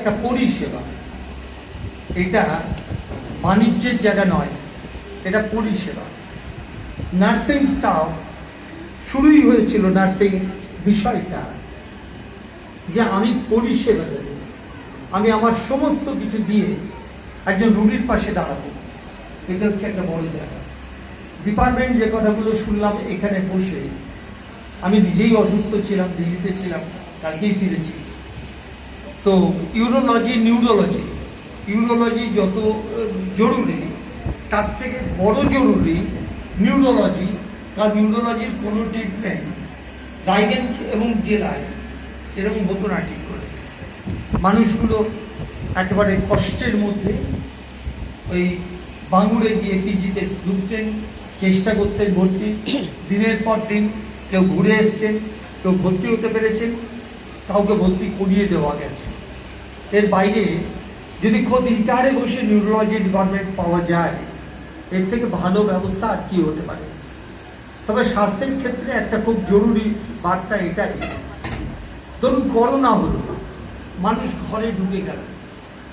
একটা পরিষেবা। এটা বাণিজ্যের জায়গা নয়, এটা পরিষেবা। নার্সিং স্টাফ, শুরুই হয়েছিল নার্সিং বিষয়টা, যে আমি পরিষেবা দেব। আমি আমার সমস্ত কিছু দিয়ে একজন রুগীর পাশে দাঁড়াবো। এটা হচ্ছে একটা বড় জায়গা। ডিপার্টমেন্ট যে কথাগুলো শুনলাম এখানে বসে, আমি নিজেই অসুস্থ ছিলাম দিল্লিতে ছিলাম, কালকেই ফিরেছি। তো ইউরোলজি, নিউরোলজি, ইউরোলজি যত জরুরি, তার থেকে বড় জরুরি নিউরোলজি কারণ নিউরোলজির কোনো ট্রিটমেন্ট গাইডেন্স এবং জেলায় এরকম হতো না ঠিক করে। মানুষগুলো একেবারে কষ্টের মধ্যে ওই বাঙুরে গিয়ে পিজিতে ঢুকতেন, চেষ্টা করতেন ভর্তি। দিনের পর দিন কেউ ঘুরে এসছেন, কেউ ভর্তি হতে পেরেছেন। কাউকে ভর্তি করিয়ে দেওয়া গেছে। এর বাইরে যদি খোদ ইটারে বসে নিউরোলজি ডিপার্টমেন্ট পাওয়া যায়, এর থেকে ভালো ব্যবস্থা আর কি হতে পারে? তবে স্বাস্থ্যের ক্ষেত্রে একটা খুব জরুরি বার্তা এটাই। ধরুন করোনা হলো মানুষ ঘরে ঢুকে গেল।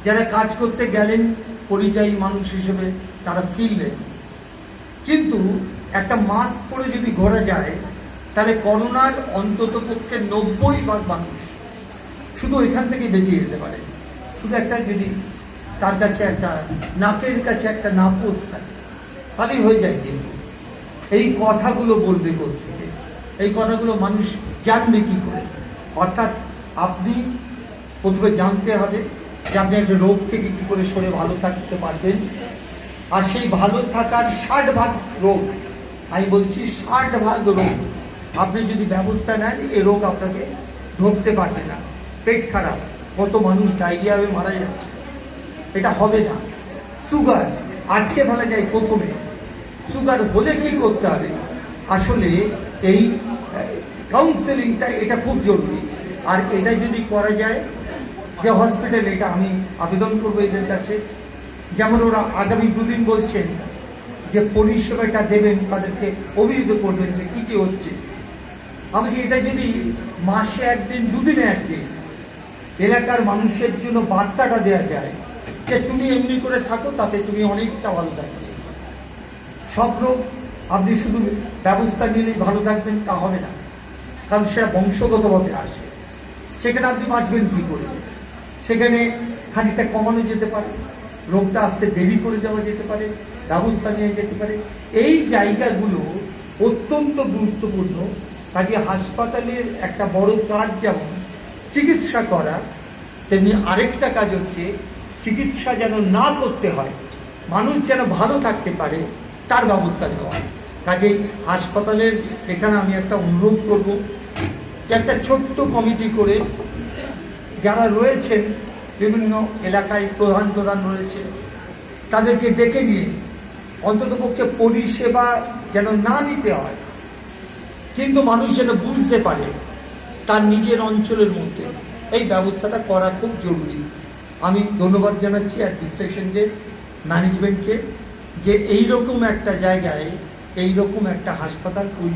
যারা কাজ করতে গেলেন, পরিযায়ী মানুষ হিসেবে তারা ফিরলেন। কিন্তু একটা মাস্ক পরে যদি ঘোরা যায়, তাহলে করোনার অন্তত পক্ষে নব্বই ভাগ মানুষ শুধু ওইখান থেকে বেঁচে যেতে পারে। শুধু একটা যদি তার কাছে একটা নাকের কাছে একটা নাপোস থাকে, তাহলেই হয়ে যায় কিন্তু এই কথাগুলো বলবে থেকে? এই কথাগুলো মানুষ জানবে কি করে? অর্থাৎ আপনি প্রথমে জানতে হবে যে আপনি একটা রোগ থেকে কি করে সরে ভালো থাকতে পারবেন। আর সেই ভালো থাকার ষাট ভাগ রোগ, আমি বলছি ষাট ভাগ রোগ, আপনি যদি ব্যবস্থা নেন, এই রোগ আপনাকে ধরতে পারবে না। পেট খারাপ, কত মানুষ ডায়রিয়া হয়ে মারা যাচ্ছে। এটা হবে না। সুগার আটকে ফেলা যায় প্রথমে। সুগার হলে কি করতে হবে? আসলে এই কাউন্সেলিংটা এটা খুব জরুরি। আর এটা যদি করা যায়, যে হসপিটাল এটা আমি আবেদন করব এদের কাছে, যেমন ওরা আগামী দুদিন বলছেন যে পরিষেবাটা দেবেন, তাদেরকে অভিহিত করবেন যে কী কী হচ্ছে। আমি এটা যদি মাসে একদিন, দুদিনে একদিন এলাকার মানুষের জন্য বার্তাটা দেওয়া যায় যে তুমি এমনি করে থাকো, তাতে তুমি অনেকটা ভালো থাকবে। সব রোগ আপনি শুধু ব্যবস্থা নিলেই ভালো থাকবেন, তা হবে না। কারণ সেটা বংশগতভাবে আসে। সেখানে আপনি বাঁচবেন কি করে? সেখানে খানিকটা কমানো যেতে পারে, রোগটা আসতে দেরি করে যাওয়া যেতে পারে, ব্যবস্থা নিয়ে যেতে পারে। এই জায়গাগুলো অত্যন্ত গুরুত্বপূর্ণ। কাজে হাসপাতালের একটা বড় কাজ যেমন চিকিৎসা করা, তেমনি আরেকটা কাজ হচ্ছে চিকিৎসা যেন না করতে হয়, মানুষ যেন ভালো থাকতে পারে, তার ব্যবস্থা নেওয়া কাজেই হাসপাতালের এখানে আমি একটা অনুরোধ করব যে একটা ছোট্ট কমিটি করে যারা রয়েছেন বিভিন্ন এলাকায় প্রধান প্রধান রয়েছে, তাদেরকে ডেকে নিয়ে অন্ততপক্ষে পরিষেবা যেন না নিতে হয়, কিন্তু মানুষ যেন বুঝতে পারে তার নিজের অঞ্চলের মধ্যে। এই ব্যবস্থাটা করা খুব জরুরি। আমি ধন্যবাদ জানাচ্ছি অ্যাডমিনিস্ট্রেশনকে, ম্যানেজমেন্টকে যে এইরকম একটা জায়গায়, এইরকম একটা হাসপাতাল তৈরি